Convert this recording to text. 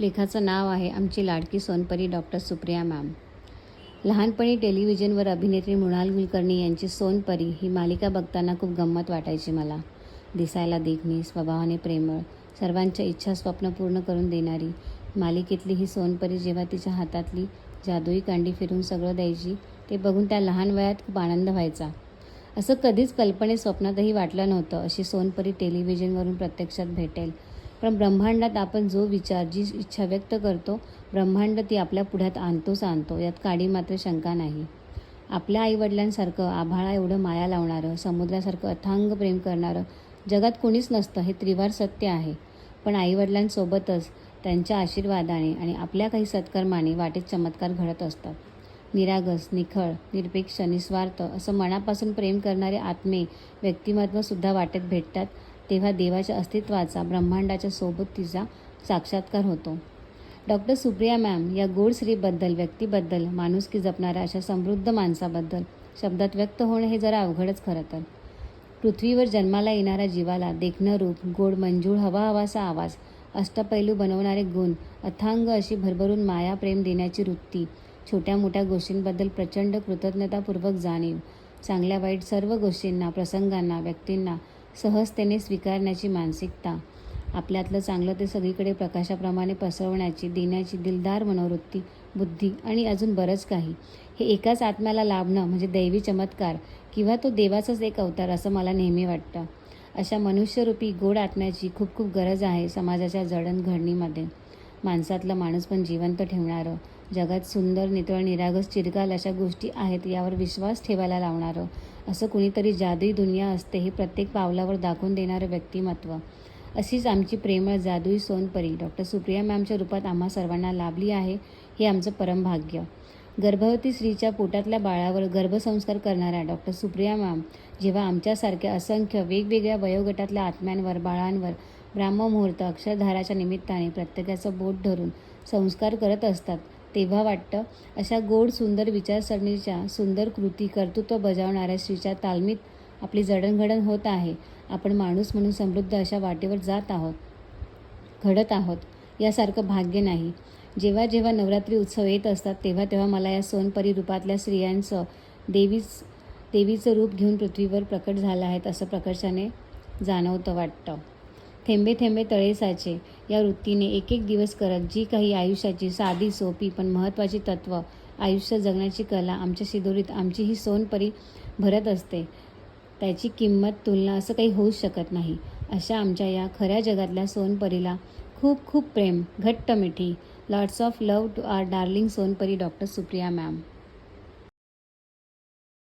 लेखाचं नाव आहे आमची लाडकी सोनपरी डॉक्टर सुप्रिया मॅम. लहानपणी टेलिव्हिजनवर अभिनेत्री मृणाल कुलकर्णी यांची सोनपरी ही मालिका बघताना खूप गंमत वाटायची मला. दिसायला देखणी स्वभावाने प्रेमळ सर्वांच्या इच्छा स्वप्न पूर्ण करून देणारी. मालिकेतली ही सोनपरी जेव्हा तिच्या हातातली जादुई कांडी फिरून सगळं द्यायची ते बघून त्या लहान वयात खूप आनंद व्हायचा. असं कधीच कल्पने स्वप्नातही वाटलं नव्हतं अशी सोनपरी टेलिव्हिजनवरून प्रत्यक्षात भेटेल. पण ब्रह्मांडात आपण जो विचार जी इच्छा व्यक्त करतो ब्रह्मांड ती आपल्या पुढ्यात आणतोच आणतो यात काडी मात्र शंका नाही. आपल्या आईवडिलांसारखं आभाळा एवढं माया लावणारं समुद्रासारखं अथांग प्रेम करणारं जगात कोणीच नसतं हे त्रिवार सत्य आहे. पण आईवडिलांसोबतच त्यांच्या आशीर्वादाने आणि आपल्या काही सत्कर्माने वाटेत चमत्कार घडत असतात. निरागस निखळ निरपेक्ष निस्वार्थ असं मनापासून प्रेम करणारे आत्मे व्यक्तिमत्वसुद्धा वाटेत भेटतात. तेव्हा देवाच्या अस्तित्वाचा ब्रह्मांडाच्या सोबत तिचा साक्षात्कार होतो. डॉक्टर सुप्रिया मॅम या गोड स्त्रीबद्दल व्यक्तीबद्दल माणुसकी जपणाऱ्या अशा समृद्ध माणसाबद्दल शब्दात व्यक्त होणं हे जरा अवघडच खरं तर. पृथ्वीवर जन्माला येणाऱ्या जीवाला देखणं रूप गोड मंजूळ हवा हवासा आवाज अष्टपैलू बनवणारे गुण अथांग अशी भरभरून माया प्रेम देण्याची वृत्ती छोट्या मोठ्या गोष्टींबद्दल प्रचंड कृतज्ञतापूर्वक जाणीव चांगल्या वाईट सर्व गोष्टींना प्रसंगांना व्यक्तींना सहजतेने स्वीकारण्याची मानसिकता आपल्यातलं चांगलं ते सगळीकडे प्रकाशाप्रमाणे पसरवण्याची देण्याची दिलदार मनोवृत्ती बुद्धी आणि अजून बरंच काही. हे एकाच आत्म्याला लाभणं म्हणजे दैवी चमत्कार किंवा तो देवाचाच एक अवतार असं मला नेहमी वाटतं. अशा मनुष्यरूपी गोड आत्म्याची खूप खूप गरज आहे समाजाच्या जडणघडणीमध्ये माणसातलं माणूस पण जिवंत ठेवणारं जगात सुंदर नितळ निरागस चिरकाल अशा गोष्टी आहेत यावर विश्वास ठेवायला लावणारं असं कुणीतरी जादुई दुनिया असते हे प्रत्येक पावलावर दाखवून देणारं व्यक्तिमत्व. अशीच आमची प्रेमळ जादुई सोनपरी डॉक्टर सुप्रिया मॅमच्या रूपात आम्हा सर्वांना लाभली आहे हे आमचं परमभाग्य गर्भवती स्त्रीच्या पोटातल्या बाळावर गर्भसंस्कार करणाऱ्या डॉक्टर सुप्रिया मॅम जेव्हा आमच्यासारख्या असंख्य वेगवेगळ्या वयोगटातल्या आत्म्यांवर बाळांवर ब्राह्ममुहूर्त अक्षरधाराच्या निमित्ताने प्रत्येकाचं बोट धरून संस्कार करत असतात तेव्हा वाटतं. अशा गोड सुंदर विचारसरणीच्या सुंदर कृती कर्तृत्व बजावणाऱ्या स्त्रीच्या तालमीत आपली जडणघडण होत आहे. आपण माणूस म्हणून समृद्ध अशा वाटेवर जात आहोत. घडत आहोत. यासारखं भाग्य नाही. जेव्हा जेव्हा नवरात्री उत्सव येत असतात तेव्हा तेव्हा मला या सोनपरी रूपातल्या स्त्रियांचं देवीच देवीचं रूप घेऊन पृथ्वीवर प्रकट झालं आहेत असं प्रकर्षाने जाणवतं वाटतं. थेंबे थेंबे तळे साचे. या वृत्तीने एक एक दिवस करत जी काही आयुष्याची साधी सोपी पण महत्त्वाची तत्त्व आयुष्य जगण्याची कला आमच्या शिदोरीत आमची ही सोनपरी भरत असते. त्याची किंमत तुलना असं काही होऊच शकत नाही. अशा आमच्या या खऱ्या जगातल्या सोनपरीला खूप खूप प्रेम घट्ट मिठी. Lots of love to our darling Sonpari doctor Supriya ma'am